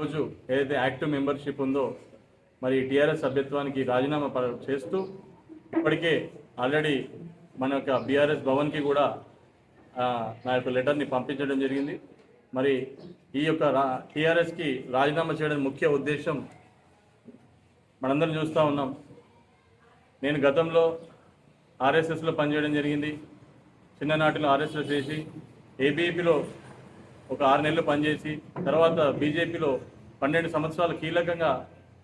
రోజు ఏదైతే active membership ఉందో మరి టీఆర్ఎస్ సభ్యత్వానికి రాజీనామా ప- చేస్తూ ఇప్పటికే ఆల్రెడీ మన యొక్క బీఆర్ఎస్ భవన్కి కూడా నా యొక్క లెటర్ని పంపించడం జరిగింది. మరి ఈ యొక్క రా టీఆర్ఎస్కి రాజీనామా చేయడం ముఖ్య ఉద్దేశం మనందరం చూస్తూ ఉన్నాం. నేను గతంలో ఆర్ఎస్ఎస్లో పనిచేయడం జరిగింది. చిన్ననాటిలో ఆర్ఎస్ఎస్ చేసి ఏబీపీలో ఒక ఆరు నెలలు పనిచేసి తర్వాత బీజేపీలో పన్నెండు సంవత్సరాలు కీలకంగా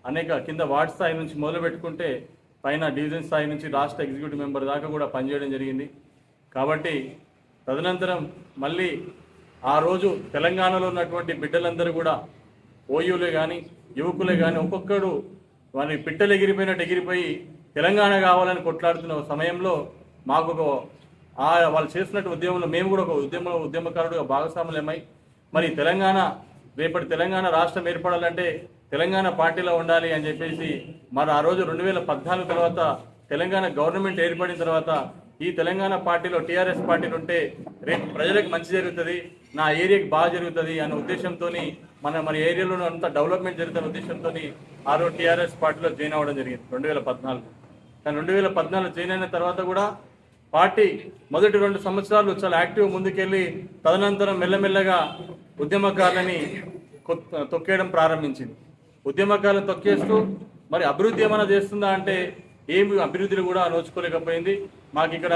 అనేక కింద వార్డ్ స్థాయి నుంచి మొదలు పెట్టుకుంటే పైన డివిజన్ స్థాయి నుంచి రాష్ట్ర ఎగ్జిక్యూటివ్ మెంబర్ దాకా కూడా పనిచేయడం జరిగింది. కాబట్టి తదనంతరం మళ్ళీ ఆ రోజు తెలంగాణలో ఉన్నటువంటి బిడ్డలందరూ కూడా ఓయూలే కానీ యువకులే కానీ ఒక్కొక్కడు వారి పిట్టలు ఎగిరిపోయినట్టు ఎగిరిపోయి తెలంగాణ కావాలని కొట్లాడుతున్న సమయంలో మాకు ఒక వాళ్ళు చేస్తున్నట్టు ఉద్యమంలో మేము కూడా ఒక ఉద్యమ ఉద్యమకారుడుగా భాగస్వాములమై మరి తెలంగాణ రేపటి తెలంగాణ రాష్ట్రం ఏర్పడాలంటే తెలంగాణ పార్టీలో ఉండాలి అని చెప్పేసి మరి ఆ రోజు రెండు వేల పద్నాలుగు తర్వాత తెలంగాణ గవర్నమెంట్ ఏర్పడిన తర్వాత ఈ తెలంగాణ పార్టీలో టీఆర్ఎస్ పార్టీలు ఉంటే రేపు ప్రజలకు మంచి జరుగుతుంది నా ఏరియాకి బాగా జరుగుతుంది అనే ఉద్దేశంతో మన మన ఏరియాలో అంతా డెవలప్మెంట్ జరుగుతున్న ఉద్దేశంతో ఆ రోజు టీఆర్ఎస్ పార్టీలో జాయిన్ అవ్వడం జరిగింది రెండు వేల పద్నాలుగు. కానీ రెండు వేల పద్నాలుగు జాయిన్ అయిన తర్వాత కూడా పార్టీ మొదటి రెండు సంవత్సరాలు చాలా యాక్టివ్ ముందుకెళ్ళి తదనంతరం మెల్లమెల్లగా ఉద్యమకారులని తొక్కేయడం ప్రారంభించింది. ఉద్యమకాలను తొక్కేస్తూ మరి అభివృద్ధి ఏమైనా చేస్తుందా అంటే ఏమి అభివృద్ధిని కూడా నోచుకోలేకపోయింది. మాకు ఇక్కడ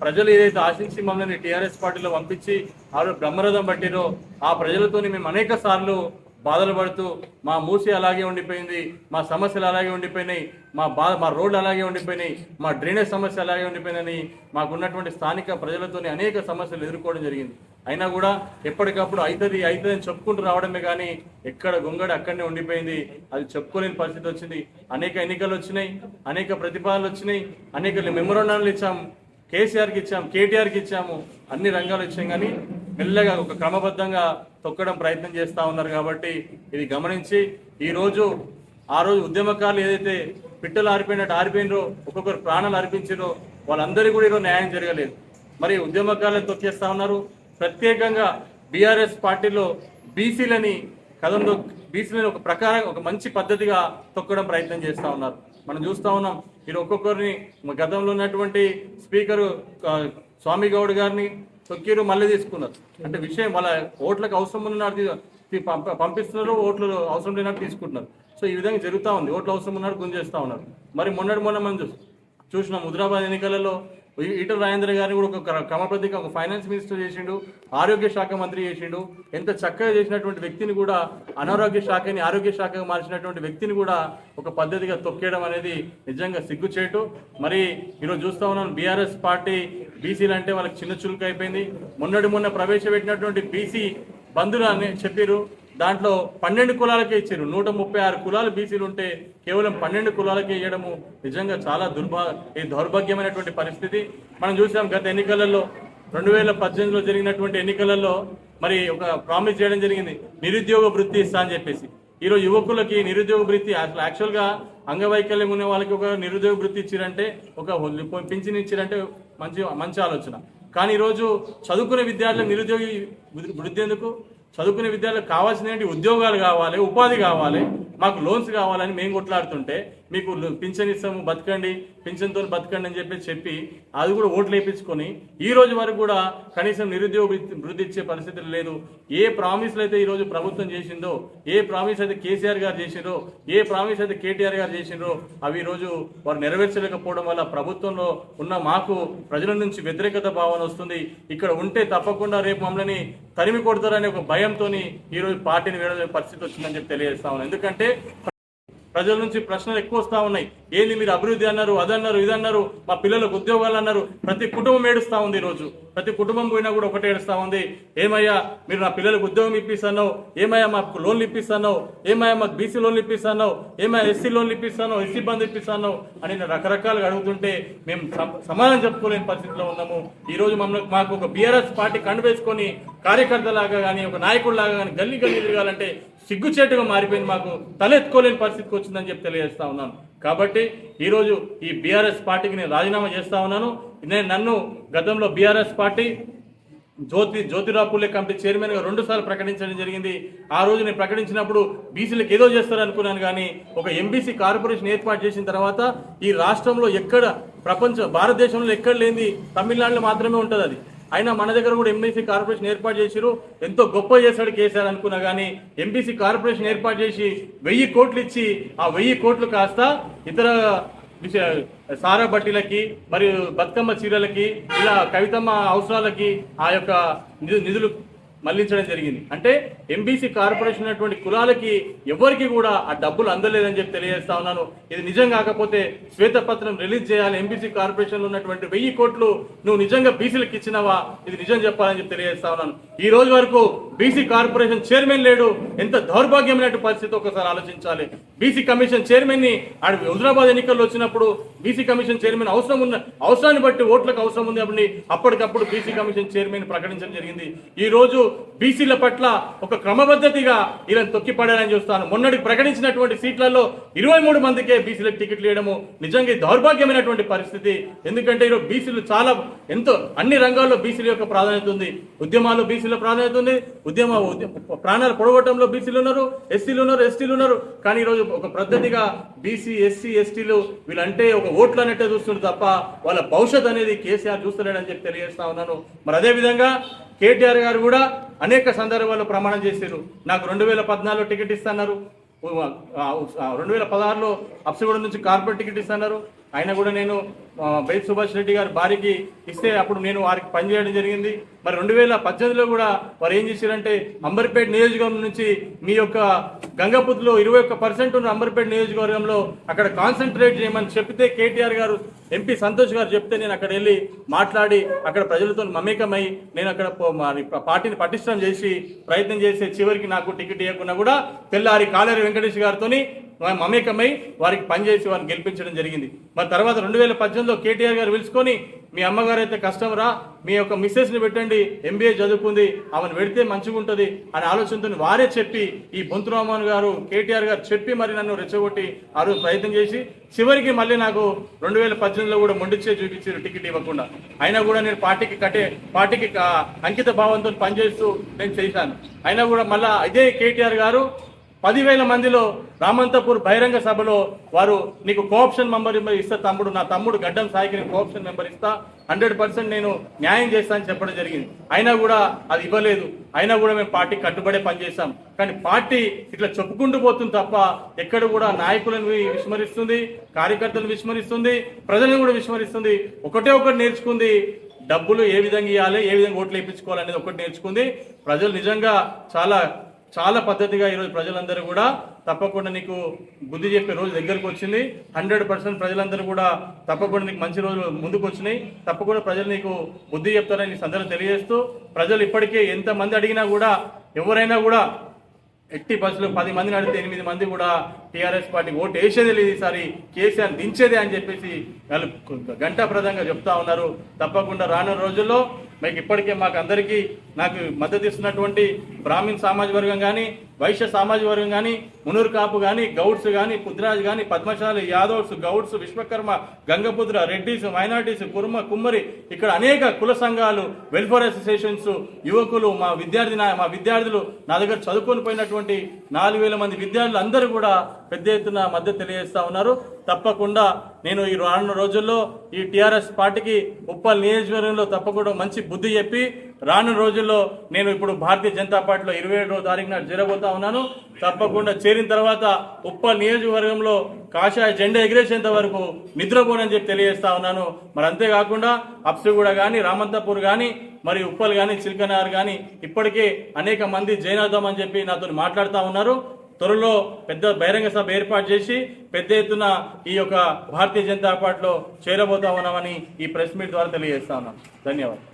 ప్రజలు ఏదైతే ఆశించి మమ్మల్ని టీఆర్ఎస్ పార్టీలో పంపించి ఆ బ్రహ్మరథం పట్టిరో ఆ ప్రజలతోని మేము అనేక సార్లు బాధలు పడుతూ మా మూసి అలాగే ఉండిపోయింది మా సమస్యలు అలాగే ఉండిపోయినాయి మా బా మా రోడ్లు అలాగే ఉండిపోయినాయి మా డ్రైనేజ్ సమస్య అలాగే ఉండిపోయినాయని మాకున్నటువంటి స్థానిక ప్రజలతోని అనేక సమస్యలు ఎదుర్కోవడం జరిగింది. అయినా కూడా ఎప్పటికప్పుడు అవుతుంది అవుతుంది అని చెప్పుకుంటూ రావడమే కానీ ఎక్కడ గొంగడి అక్కడనే ఉండిపోయింది. అది చెప్పుకోలేని పరిస్థితి వచ్చింది. అనేక ఎన్నికలు వచ్చినాయి అనేక ప్రతిపాదనలు వచ్చినాయి అనేక మెమొరాండాలు ఇచ్చాం కేసీఆర్కి ఇచ్చాము కేటీఆర్కి ఇచ్చాము అన్ని రంగాలు ఇచ్చాం కానీ మెల్లగా ఒక క్రమబద్ధంగా తొక్కడం ప్రయత్నం చేస్తూ ఉన్నారు కాబట్టి ఇది గమనించి ఈరోజు ఆ రోజు ఉద్యమకారులు ఏదైతే పిట్టలు ఆరిపోయినట్టు ఆరిపోయినరో ఒక్కొక్కరు ప్రాణాలు అర్పించారో వాళ్ళందరికీ కూడా ఈరోజు న్యాయం జరగలేదు. మరి ఉద్యమకారులు తొక్కేస్తూ ఉన్నారు. ప్రత్యేకంగా బీఆర్ఎస్ పార్టీలో బీసీలని కథంలో బీసీలని ఒక ప్రకారం ఒక మంచి పద్ధతిగా తొక్కడం ప్రయత్నం చేస్తూ ఉన్నారు. మనం చూస్తూ ఉన్నాం మీరు ఒక్కొక్కరిని గతంలో ఉన్నటువంటి స్పీకరు స్వామి గౌడ్ గారిని తొక్కిరు మళ్ళీ తీసుకున్నారు. అంటే విషయం వాళ్ళ ఓట్లకు అవసరం ఉన్నట్టు పంపిస్తున్నారు ఓట్లు అవసరం లేనట్టు తీసుకుంటున్నారు. సో ఈ విధంగా జరుగుతూ ఉంది. ఓట్లు అవసరం ఉన్నట్టు గుంజేస్తూ ఉన్నారు. మరి మొన్నటి మొన్న మనం చూసినాం హుదరాబాద్ ఎన్నికలలో ఈటల రాజేంద్ర గారిని కూడా ఒక క్ర- ఒక ఫైనాన్స్ మినిస్టర్ చేసిండు ఆరోగ్య శాఖ మంత్రి చేసిండు. ఎంత చక్కగా చేసినటువంటి వ్యక్తిని కూడా అనారోగ్య శాఖని ఆరోగ్య శాఖగా మార్చినటువంటి వ్యక్తిని కూడా ఒక పద్ధతిగా తొక్కేయడం అనేది నిజంగా సిగ్గుచేటు. మరి ఈరోజు చూస్తా ఉన్నాం బీఆర్ఎస్ పార్టీ బీసీలు అంటే వాళ్ళకి చిన్న చురుకు అయిపోయింది మొన్నటి మొన్న ప్రవేశపెట్టినటువంటి బీసీ బంధులు అని చెప్పారు దాంట్లో పన్నెండు కులాలకే ఇచ్చారు. నూట ముప్పై ఆరు కులాలు బీసీలు ఉంటే కేవలం పన్నెండు కులాలకే ఇవ్వడము నిజంగా చాలా దుర్భా ఈ దౌర్భాగ్యమైనటువంటి పరిస్థితి. మనం చూసాం గత ఎన్నికలలో రెండు వేల పద్దెనిమిదిలో జరిగినటువంటి ఎన్నికలలో మరి ఒక ప్రామిస్ చేయడం జరిగింది. నిరుద్యోగ వృత్తి ఇస్తా అని చెప్పేసి. ఈరోజు యువకులకి నిరుద్యోగ వృత్తి అసలు యాక్చువల్గా అంగవైకల్యం ఉన్న వాళ్ళకి ఒక నిరుద్యోగ వృత్తి ఇచ్చిరంటే ఒక పింఛన్ ఇచ్చిరంటే మంచి మంచి ఆలోచన. కానీ ఈరోజు చదువుకునే విద్యార్థులకు నిరుద్యోగి వృద్ధి ఎందుకు? చదువుకునే విద్యార్థులకు కావాల్సిన ఏంటి? ఉద్యోగాలు కావాలి ఉపాధి కావాలి మాకు లోన్స్ కావాలని మేము కొట్లాడుతుంటే మీకు పింఛన్ ఇస్తాము బతకండి పింఛన్తో బతకండి అని చెప్పి చెప్పి అది కూడా ఓట్లు వేయించుకొని ఈ రోజు వరకు కూడా కనీసం నిరుద్యోగ వృద్ధి ఇచ్చే పరిస్థితులు లేదు ఏ ప్రామిస్లు అయితే ఈరోజు ప్రభుత్వం చేసిందో ఏ ప్రామిస్ అయితే కేసీఆర్ గారు చేసిందో ఏ ప్రామిస్ అయితే కేటీఆర్ గారు చేసిందో అవి ఈరోజు రోజు వారు నెరవేర్చలేకపోవడం వల్ల ప్రభుత్వంలో ఉన్న మాకు ప్రజల నుంచి వ్యతిరేకత భావన వస్తుంది. ఇక్కడ ఉంటే తప్పకుండా రేపు మమ్మల్ని తరిమి కొడతారనే ఒక భయంతో ఈ రోజు పార్టీని వేరే పరిస్థితి వచ్చిందని చెప్పి తెలియజేస్తా ఉన్నాను ఎందుకంటే ప్రజల నుంచి ప్రశ్నలు ఎక్కువ వస్తా ఉన్నాయి. ఏంది మీరు అభివృద్ధి అన్నారు అదన్నారు ఇదన్నారు మా పిల్లలకు ఉద్యోగాలు అన్నారు ప్రతి కుటుంబం ఏడుస్తూ ఉంది ఈరోజు. ప్రతి కుటుంబం పోయినా కూడా ఒకటే ఏడుస్తూ ఉంది. ఏమయ్యా మీరు నా పిల్లలకు ఉద్యోగం ఇప్పిస్తానో ఏమయ్యా మాకు లోన్లు ఇప్పిస్తానో ఏమయ్యా మాకు బీసీ లోన్లు ఇప్పిస్తానో ఏమయ్యా ఎస్సీ లోన్లు ఇప్పిస్తానో ఎస్సీ బంధు ఇప్పిస్తానో అని రకరకాలుగా అడుగుతుంటే మేము సమాధానం చెప్పుకోలేని పరిస్థితిలో ఉన్నాము. ఈ రోజు మమ్మల్ని మాకు ఒక బీఆర్ఎస్ పార్టీ కండు వేసుకొని కార్యకర్తలాగా కానీ ఒక నాయకుడిలాగా కానీ గల్లీ గల్లీ తిరగాలంటే సిగ్గుచేటుగా మారిపోయింది మాకు. తలెత్తుకోలేని పరిస్థితికి వచ్చిందని చెప్పి తెలియజేస్తా ఉన్నాను. కాబట్టి ఈరోజు ఈ బీఆర్ఎస్ పార్టీకి నేను రాజీనామా చేస్తా ఉన్నాను. నేను నన్ను గతంలో BRS party Jyoti Jyotirao Phule committee చైర్మన్గా రెండుసార్లు ప్రకటించడం జరిగింది. ఆ రోజు నేను ప్రకటించినప్పుడు బీసీలకు ఏదో చేస్తారు అనుకున్నాను కానీ ఒక ఎంబీసీ కార్పొరేషన్ ఏర్పాటు చేసిన తర్వాత ఈ రాష్ట్రంలో ఎక్కడ ప్రపంచ భారతదేశంలో ఎక్కడ లేనిది తమిళనాడులో మాత్రమే ఉంటుంది అది. అయినా మన దగ్గర కూడా ఎంబీసీ కార్పొరేషన్ ఏర్పాటు చేసిరు ఎంతో గొప్ప చేశాడు కేసీఆర్ అనుకున్నా కానీ ఎంబీసీ కార్పొరేషన్ ఏర్పాటు చేసి వెయ్యి కోట్లు ఇచ్చి ఆ వెయ్యి కోట్లు కాస్త ఇతర సారా బట్టీలకి మరియు బతుకమ్మ చీరలకి ఇలా కవితమ్మ అవసరాలకి ఆ యొక్క నిధు- నిధులు మళ్ళించడం జరిగింది. అంటే ఎంబీసీ కార్పొరేషన్ ఉన్నటువంటి కులాలకి ఎవరికి కూడా ఆ డబ్బులు అందలేదని చెప్పి తెలియజేస్తా ఉన్నాను. ఇది నిజం కాకపోతే శ్వేతపత్రం రిలీజ్ చేయాలి. ఎంబీసీ కార్పొరేషన్ ఉన్నటువంటి వెయ్యి కోట్లు నువ్వు నిజంగా బీసీలకు ఇచ్చినావా? ఇది నిజం చెప్పాలని చెప్పి తెలియజేస్తా ఉన్నాను. ఈ రోజు వరకు బీసీ కార్పొరేషన్ చైర్మన్ లేడు. ఎంత దౌర్భాగ్యమైన పరిస్థితి ఒకసారి ఆలోచించాలి. బీసీ కమిషన్ చైర్మన్ని ఆడ హుజరాబాద్ ఎన్నికల్లో వచ్చినప్పుడు బీసీ కమిషన్ చైర్మన్ అవసరం ఉన్న అవసరాన్ని బట్టి ఓట్లకు అవసరం ఉంది అప్పుడు అప్పటికప్పుడు బీసీ కమిషన్ చైర్మన్ ప్రకటించడం జరిగింది. ఈ రోజు బీసీల పట్ల ఒక క్రమబద్ధతిగా ఇలా తొక్కిపడాలని చూస్తాను. మొన్నటికి ప్రకటించినటువంటి సీట్లలో ఇరవై మూడు మందికే బీసీలకు టికెట్లు ఇవ్వడము నిజంగా దౌర్భాగ్యమైనటువంటి పరిస్థితి. ఎందుకంటే ఈరోజు బీసీలు చాలా ఎంతో అన్ని రంగాల్లో బీసీల యొక్క ప్రాధాన్యత ఉంది. ఉద్యమాలు బీసీలు ప్రాధాన్యత ఉంది ఉద్యమ ఉద్యమ ప్రాణాలు పొడగొట్టడంలో బీసీలు ఉన్నారు ఎస్సీలు ఉన్నారు ఎస్టీలు ఉన్నారు. కానీ ఈరోజు ఒక పద్ధతిగా బీసీ ఎస్సీ ఎస్టీలు వీళ్ళంటే ఒక ఓట్లు అన్నట్టే చూస్తున్నారు తప్ప వాళ్ళ భవిష్యత్ అనేది కేసీఆర్ చూస్తలేడని చెప్పి తెలియజేస్తా ఉన్నాను. మరి అదే విధంగా కేటీఆర్ గారు కూడా అనేక సందర్భాల్లో ప్రమాణం చేశారు నాకు రెండు వేల పద్నాలుగులో టికెట్ ఇస్తున్నారు రెండు వేల పదహారులో అప్సగూడ నుంచి కార్పొరేట్ టికెట్ ఇస్తున్నారు అయినా కూడా నేను ఆ, సుభాష్ రెడ్డి గారి భార్యకి ఇస్తే అప్పుడు నేను వారికి పనిచేయడం జరిగింది. మరి రెండు వేల పద్దెనిమిదిలో కూడా వారు ఏం చేశారంటే అంబర్పేట నియోజకవర్గం నుంచి మీ యొక్క గంగపుత్లో ఇరవై ఒక్క పర్సెంట్ ఉన్న అంబర్పేట నియోజకవర్గంలో అక్కడ కాన్సన్ట్రేట్ చేయమని చెప్తే కేటీఆర్ గారు ఎంపీ సంతోష్ గారు చెప్తే నేను అక్కడ వెళ్ళి మాట్లాడి అక్కడ ప్రజలతో మమేకమై నేను అక్కడ పార్టీని పటిష్టం చేసి ప్రయత్నం చేసి చివరికి నాకు టికెట్ ఇవ్వకుండా కూడా తెల్లారి కాలేరు వెంకటేష్ గారితోని మమేకమై వారికి పనిచేసి వారిని గెలిపించడం జరిగింది. మరి తర్వాత రెండు వేల పద్దెనిమిదిలో కేటీఆర్ గారు పిలుచుకొని మీ అమ్మగారు అయితే కష్టం రా మీ యొక్క మిస్సెస్ని పెట్టండి ఎంబీఏ చదువుకుంది ఆమెను పెడితే మంచిగా ఉంటుంది అనే ఆలోచనతో వారే చెప్పి ఈ బొంతురామన్ గారు కేటీఆర్ గారు చెప్పి మరి నన్ను రెచ్చగొట్టి ఆ రోజు ప్రయత్నం చేసి చివరికి మళ్ళీ నాకు రెండు వేల పద్దెనిమిదిలో కూడా మొండిచ్చే చూపించారు టికెట్ ఇవ్వకుండా. అయినా కూడా నేను పార్టీకి కట్టే పార్టీకి అంకిత భావంతో పనిచేస్తూ నేను చేశాను. అయినా కూడా మళ్ళా ఇదే కేటీఆర్ గారు పదివేల మందిలో రామంతపూర్ బహిరంగ సభలో వారు నీకు కోఆప్షన్ మెంబర్ ఇస్తా తమ్ముడు నా తమ్ముడు గడ్డం సాయికి నేను కోఆప్షన్ మెంబర్ ఇస్తా. హండ్రెడ్ పర్సెంట్ నేను న్యాయం చేస్తా అని చెప్పడం జరిగింది. అయినా కూడా అది ఇవ్వలేదు. అయినా కూడా మేము పార్టీ కట్టుబడే పనిచేస్తాం కానీ పార్టీ ఇట్లా చెప్పుకుంటూ పోతుంది తప్ప ఎక్కడ కూడా నాయకులను విస్మరిస్తుంది కార్యకర్తలను విస్మరిస్తుంది ప్రజలను కూడా విస్మరిస్తుంది. ఒకటే ఒకటి నేర్చుకుంది. డబ్బులు ఏ విధంగా ఇవ్వాలి ఏ విధంగా ఓట్లు వేయించుకోవాలనేది ఒకటి నేర్చుకుంది. ప్రజలు నిజంగా చాలా చాలా పద్ధతిగా ఈరోజు ప్రజలందరూ కూడా తప్పకుండా నీకు బుద్ధి చెప్పే రోజు దగ్గరకు వచ్చింది. హండ్రెడ్ పర్సెంట్ ప్రజలందరూ కూడా తప్పకుండా నీకు మంచి రోజులు ముందుకు వచ్చినాయి తప్పకుండా ప్రజలు నీకు బుద్ధి చెప్తారని సందర్భం తెలియజేస్తూ ప్రజలు ఇప్పటికే ఎంతమంది అడిగినా కూడా ఎవరైనా కూడా ఎట్టి బస్సులో పది మందిని నడితే ఎనిమిది మంది కూడా టీఆర్ఎస్ పార్టీ ఓటు వేసేదే లేదు ఈసారి. కేసీఆర్ దించేదే అని చెప్పేసి వాళ్ళు గంటాప్రదంగా చెప్తా ఉన్నారు. తప్పకుండా రానున్న రోజుల్లో మీకు ఇప్పటికే మాకు అందరికీ నాకు మద్దతు ఇస్తున్నటువంటి బ్రాహ్మిన్ సామాజిక వర్గం కానీ వైశ్య సామాజిక వర్గం కానీ మునూరు కాపు కానీ గౌడ్స్ కానీ పుద్రాజ్ కానీ పద్మశాలి యాదవ్స్ గౌడ్స్ విశ్వకర్మ గంగపుత్ర రెడ్డిస్ మైనార్టీస్ కుర్మ కుమ్మరి ఇక్కడ అనేక కుల సంఘాలు వెల్ఫేర్ అసోసియేషన్స్ యువకులు మా విద్యార్థి మా విద్యార్థులు నా దగ్గర చదువుకొని పోయినటువంటి నాలుగు వేల మంది విద్యార్థులు అందరూ కూడా పెద్ద ఎత్తున మద్దతు తెలియజేస్తా ఉన్నారు. తప్పకుండా నేను ఈ రానున్న రోజుల్లో ఈ టీఆర్ఎస్ పార్టీకి ఉప్పల్ నియోజకవర్గంలో తప్పకుండా మంచి బుద్ధి చెప్పి రానున్న రోజుల్లో నేను ఇప్పుడు భారతీయ జనతా పార్టీలో ఇరవై ఏడవ తారీఖున చేరబోతా ఉన్నాను. తప్పకుండా చేరిన తర్వాత ఉప్పల్ నియోజకవర్గంలో కాషాయ జెండా ఎగిరేసేంత వరకు నిద్రపోనని చెప్పి తెలియజేస్తా ఉన్నాను. మరి అంతేకాకుండా అప్సిగూడ కానీ రామంతపూర్ కానీ మరి ఉప్పల్ కానీ చిల్కనార్ కానీ ఇప్పటికే అనేక మంది జైన్ అని చెప్పి నాతో మాట్లాడుతూ ఉన్నారు. త్వరలో పెద్ద బహిరంగ సభ ఏర్పాటు చేసి పెద్ద ఎత్తున ఈ యొక్క భారతీయ జనతా పార్టీలో చేరబోతా ఉన్నామని ఈ ప్రెస్ మీట్ ద్వారా తెలియజేస్తా ఉన్నాం. ధన్యవాదాలు.